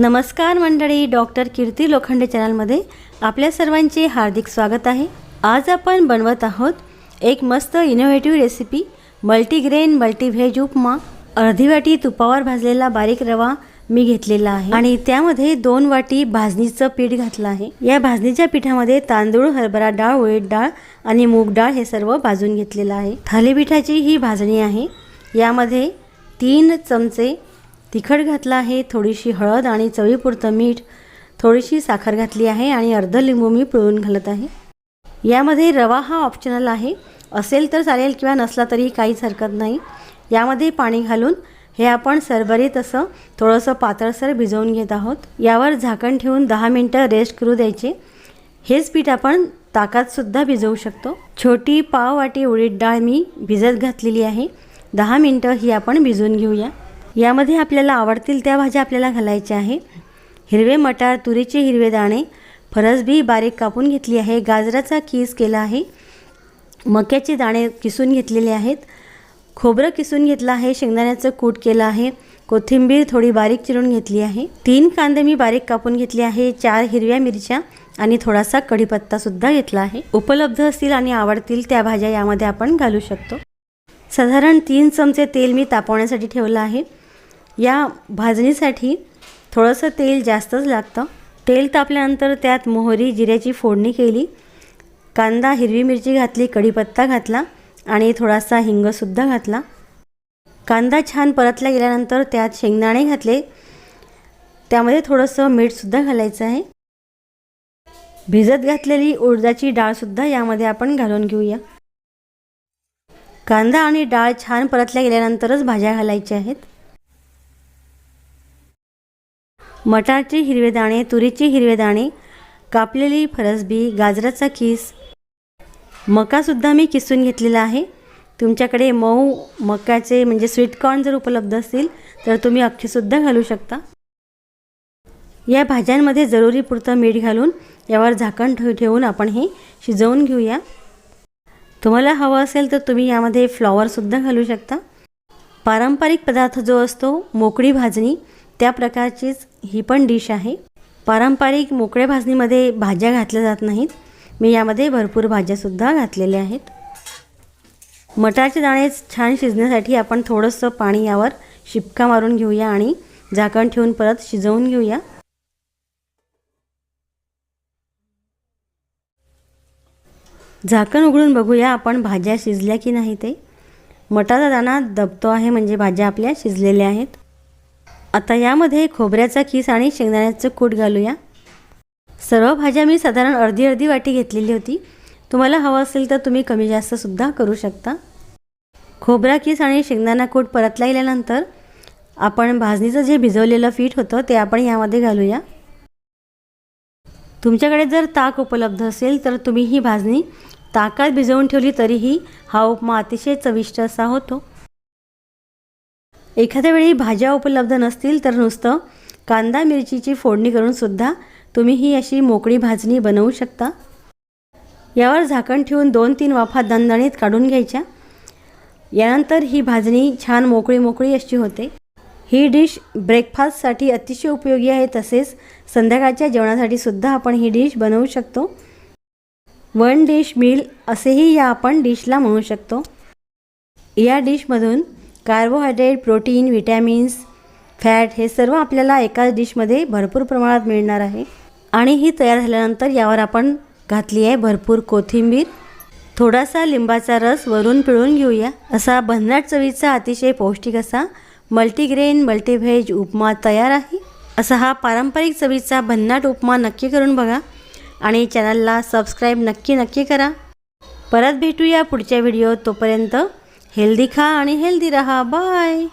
नमस्कार मंडळी डॉक्टर कीर्ती लोखंडे चॅनलमध्ये आपल्या सर्वांचे हार्दिक स्वागत आहे. आज आपण बनवत आहोत एक मस्त innovative recipe multigrain multiveg upma. अर्धी वाटी तुपावर भाजलेला बारीक रवा मी घेतलेला आहे. आणि त्यामध्ये दोन वाटी भाजणीचं पीठ घातलं आहे. या भाजणीच्या पिठामध्ये तांदूळ हरभरा डाळ उडीद डाळ आणि मूग डाळ हे सर्व भाजून घेतलेलं आहे. थालीपीठाची ही भाजणी आहे. यामध्ये तीन चमचे तिखट घातलं आहे थोडीशी हळद आणि चवीपुरतं मीठ थोडीशी साखर घातली आहे आणि अर्ध लिंबू मी पिळून घालत आहे. यामध्ये रवा हा ऑप्शनल आहे. असेल तर चालेल किंवा नसला तरी काहीच हरकत नाही. यामध्ये पाणी घालून हे आपण सरभरीत असं थोडंसं पातळसर भिजवून घेत आहोत. यावर झाकण ठेवून दहा मिनटं रेस्ट करू द्यायचे. हेच पीठ आपण ताकातसुद्धा भिजवू शकतो. छोटी पाव वाटी उडीद डाळ मी भिजत घातलेली आहे. दहा मिनटं ही आपण भिजवून घेऊया. यामध्ये आपल्याला आवडतील त्या भाज्या आपल्याला घालायच्या आहे हिरवे मटार तुरीचे हिरवे दाणे फरसबी बारीक कापून घेतली आहे. गाजराचा कीस केला आहे. मक्याचे दाणे किसून घेतलेले आहेत. खोबरं किसून घेतलं आहे. शेंगदाण्याचं कूट केलं आहे. कोथिंबीर थोडी बारीक चिरून घेतली आहे. तीन कांदे मी बारीक कापून घेतले आहे. चार हिरव्या मिरच्या आणि थोडासा कढीपत्तासुद्धा घेतला आहे. उपलब्ध असतील आणि आवडतील त्या भाज्या यामध्ये आपण घालू शकतो. साधारण तीन चमचे तेल मी तापवण्यासाठी ठेवलं आहे. या भाजणीसाठी थोडंसं तेल जास्तच लागतं. तेल तापल्यानंतर त्यात मोहरी जिऱ्याची फोडणी केली. कांदा हिरवी मिरची घातली कढीपत्ता घातला आणि थोडासा हिंगसुद्धा घातला. कांदा छान परतला गेल्यानंतर त्यात शेंगदाणे घातले. त्यामध्ये थोडंसं मीठसुद्धा घालायचं आहे. भिजत घातलेली उडदाची डाळसुद्धा यामध्ये आपण घालून घेऊया. कांदा आणि डाळ छान परतल्या गेल्यानंतरच भाज्या घालायच्या आहेत. मटारचे हिरवे दाणे तुरीचे हिरवे दाणे कापलेली फरसबी गाजराचा किस. मकासुद्धा मी किसून घेतलेला आहे. तुमच्याकडे मऊ मकाचे म्हणजे स्वीटकॉर्न जर उपलब्ध असतील तर तुम्ही अख्खेसुद्धा घालू शकता. या भाज्यांमध्ये जरुरी पुरतं मीठ घालून यावर झाकण ठेव ठेवून आपण हे शिजवून घेऊया. तुम्हाला हवं असेल तर तुम्ही यामध्ये फ्लॉवरसुद्धा घालू शकता. पारंपरिक पदार्थ जो असतो मोकळी भाजणी त्या प्रकारचीच ही पण डिश आहे. पारंपरिक मोकळ्या भाजणीमध्ये भाज्या घातल्या जात नाहीत. मी यामध्ये भरपूर भाज्यासुद्धा घातलेल्या आहेत. मटारचे दाणे छान शिजण्यासाठी आपण थोडंसं पाणी यावर शिपका मारून घेऊया आणि झाकण ठेवून परत शिजवून घेऊया. झाकण उघडून बघूया आपण भाज्या शिजल्या की नाही ते. मटाचा दाणा दबतो आहे म्हणजे भाज्या आपल्या शिजलेल्या आहेत. आता यामध्ये खोबऱ्याचा किस आणि शेंगदाण्याचं कूट घालूया. सर्व भाज्या मी साधारण अर्धी अर्धी वाटी घेतलेली होती. तुम्हाला हवं असेल तर तुम्ही कमी जास्तसुद्धा करू शकता. खोबरा किस आणि शेंगदाणा कूट परतला गेल्यानंतर आपण भाजणीचं जे भिजवलेलं पीठ होतं ते आपण यामध्ये घालूया. तुमच्याकडे जर ताक उपलब्ध असेल तर तुम्ही ही भाजणी ताकात भिजवून ठेवली तरीही हा उपमा अतिशय चविष्ट असा होतो. एखाद्या वेळी भाज्या उपलब्ध नसतील तर नुसतं कांदा मिरचीची फोडणी करूनसुद्धा तुम्ही ही अशी मोकळी भाजणी बनवू शकता. यावर झाकण ठेवून दोन तीन वाफा दणदणीत काढून घ्यायच्या. यानंतर ही भाजणी छान मोकळी मोकळी अशी होते. ही डिश ब्रेकफास्टसाठी अतिशय उपयोगी आहे तसेच संध्याकाळच्या जेवणासाठी सुद्धा आपण ही डिश बनवू शकतो. वन डिश मील असेही या आपण डिशला म्हणू शकतो. या डिशमधून कार्बोहायड्रेट प्रोटीन विटॅमिन्स फॅट हे सर्व आपल्याला एकाच डिशमध्ये भरपूर प्रमाणात मिळणार आहे. आणि ही तयार झाल्यानंतर यावर आपण घातली आहे भरपूर कोथिंबीर. थोडासा लिंबाचा रस वरून पिळून घेऊया. असा भन्नाट चवीचा अतिशय पौष्टिक असा मल्टीग्रेन मल्टीव्हेज उपमा तयार आहे. असा हा पारंपरिक चवीचा भन्नाट उपमा नक्की करून बघा. आणि चॅनलला सबस्क्राईब नक्की नक्की करा. परत भेटूया पुढच्या व्हिडिओ तोपर्यंत. हेल्दी खा आणि हेल्दी रहा. बाय